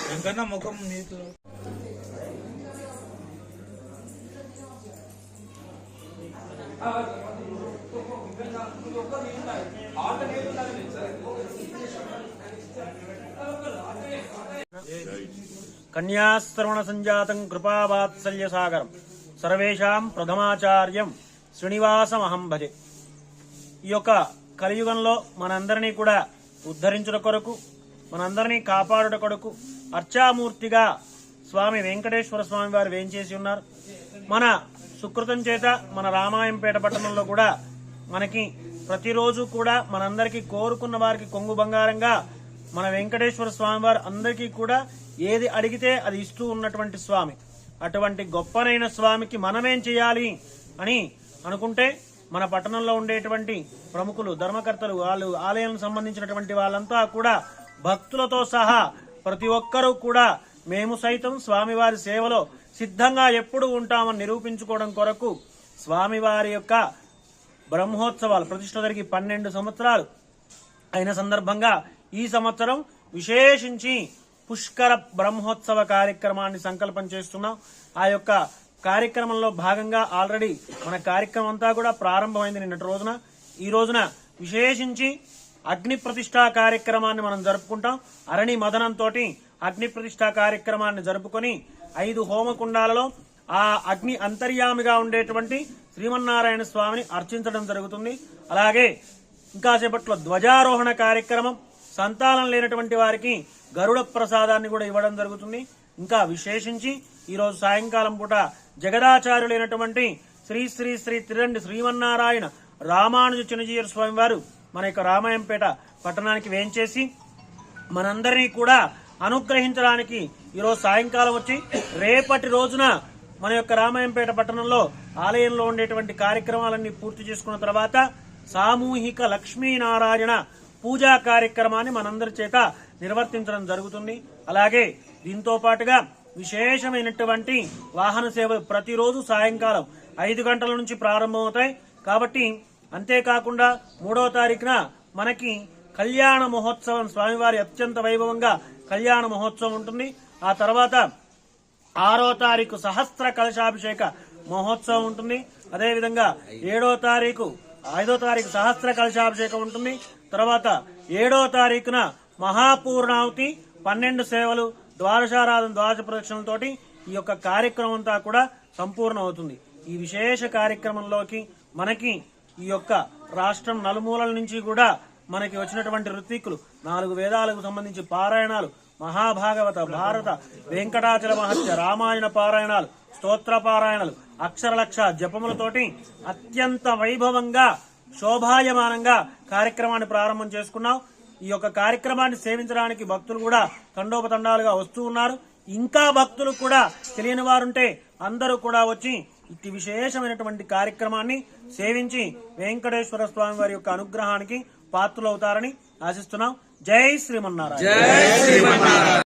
వెంకన్న ముఖం నీటిలో కన్యాశ్రవణ సంజాతం కృపావాత్సల్య సాగరం సర్వేషాం ప్రథమాచార్యం. శ్రీనివాసమహం భజే. ఈ యొక్క కలియుగంలో మనందరినీ కూడా ఉద్ధరించుట కొరకు మనందరినీ కాపాడుట కొరకు అర్చామూర్తిగా స్వామి వెంకటేశ్వర స్వామి వారు వేంచేసి ఉన్నారు. మన సుకృతం చేత మన రామాయంపేట పట్టణంలో కూడా మనకి ప్రతిరోజు కూడా మనందరికీ కోరుకున్న వారికి కొంగు బంగారంగా మన వెంకటేశ్వర స్వామి వారు అందరికీ కూడా ఏది అడిగితే అది ఇస్తూ ఉన్నటువంటి స్వామి. అటువంటి గొప్పనైన స్వామికి మనమేం చేయాలి అని అనుకుంటే మన పట్టణంలో ఉండేటువంటి ప్రముఖులు ధర్మకర్తలు వాళ్ళు ఆలయానికి సంబంధించినటువంటి వాళ్ళంతా కూడా భక్తులతో సహా ప్రతి ఒక్కరూ కూడా మేము సైతం స్వామివారి సేవలో సిద్ధంగా ఎప్పుడు ఉంటామని నిరూపించుకోవడం కొరకు స్వామివారి యొక్క బ్రహ్మోత్సవాలు ప్రతిష్ట జరిగి పన్నెండు సంవత్సరాలు అయిన సందర్భంగా ఈ సంవత్సరం విశేషించి పుష్కర బ్రహ్మోత్సవ కార్యక్రమాన్ని సంకల్పం చేస్తున్నాం. ఆ యొక్క కార్యక్రమంలో భాగంగా ఆల్రెడీ మన కార్యక్రమం అంతా కూడా ప్రారంభమైంది నిన్నటి రోజున. ఈ రోజున విశేషించి అగ్ని ప్రతిష్టా కార్యక్రమాన్ని మనం జరుపుకుంటాం. అరణి మదనంతో అగ్ని ప్రతిష్టా కార్యక్రమాన్ని జరుపుకొని ఐదు హోమకుండాలలో ఆ అగ్ని అంతర్యామిగా ఉండేటువంటి శ్రీమన్నారాయణ స్వామిని అర్చించడం జరుగుతుంది. అలాగే ఇంకా సేపట్లో ధ్వజారోహణ కార్యక్రమం సంతానం లేనటువంటి వారికి గరుడ ప్రసాదాన్ని కూడా ఇవ్వడం జరుగుతుంది. ఇంకా విశేషించి ఈరోజు సాయంకాలం పూట జగదాచార్యులైనటువంటి శ్రీ శ్రీ శ్రీ తిరండి శ్రీమన్నారాయణ రామానుజ చిన్నజీయర్ స్వామి వారు మన యొక్క రామాయంపేట పట్టణానికి వేయించేసి మనందరినీ కూడా అనుగ్రహించడానికి ఈరోజు సాయంకాలం వచ్చి రేపటి రోజున మన యొక్క రామాయంపేట పట్టణంలో ఆలయంలో ఉండేటువంటి కార్యక్రమాలన్నీ పూర్తి చేసుకున్న తర్వాత సామూహిక లక్ష్మీనారాయణ పూజా కార్యక్రమాన్ని మనందరి చేత నిర్వర్తించడం జరుగుతుంది. అలాగే దీంతో పాటుగా విశేషమైనటువంటి వాహన సేవలు ప్రతిరోజు సాయంకాలం ఐదు గంటల నుంచి ప్రారంభమవుతాయి. కాబట్టి అంతేకాకుండా మూడవ తారీఖున మనకి కళ్యాణ మహోత్సవం స్వామివారి అత్యంత వైభవంగా కళ్యాణ మహోత్సవం ఉంటుంది. ఆ తర్వాత ఆరో తారీఖు సహస్ర కలశాభిషేక మహోత్సవం ఉంటుంది. అదేవిధంగా ఏడో తారీఖు ఐదో తారీఖు సహస్ర కలశాభిషేకం ఉంటుంది. తర్వాత ఏడో తారీఖున మహాపూర్ణావతి పన్నెండు సేవలు ద్వాదశారాధన ద్వాదశ ప్రదక్షిణలతోటి ఈ యొక్క కార్యక్రమం అంతా కూడా సంపూర్ణం అవుతుంది ఈ విశేష కార్యక్రమంలోకి మనకి ఈ యొక్క రాష్ట్రం నలుమూలల నుంచి కూడా మనకి వచ్చినటువంటి ఋత్విక్కులు నాలుగు వేదాలకు సంబంధించి పారాయణాలు మహాభాగవత భారత వెంకటాచల మహత్య రామాయణ పారాయణాలు స్తోత్ర పారాయణాలు అక్షరలక్ష జపములతోటి అత్యంత వైభవంగా శోభాయమానంగా కార్యక్రమాన్ని ప్రారంభం చేసుకున్నాం. ఈ యొక్క కార్యక్రమాన్ని సేవించడానికి భక్తులు కూడా తండోపతండాలుగా వస్తూ ఉన్నారు. ఇంకా భక్తులు కూడా తెలియని వారుంటే అందరూ కూడా వచ్చి ఇట్టి విశేషమైనటువంటి కార్యక్రమాన్ని సేవించి వెంకటేశ్వర స్వామి వారి యొక్క అనుగ్రహానికి పాత్రలవుతారని ఆశిస్తున్నాం. జై శ్రీమన్నారాయణ.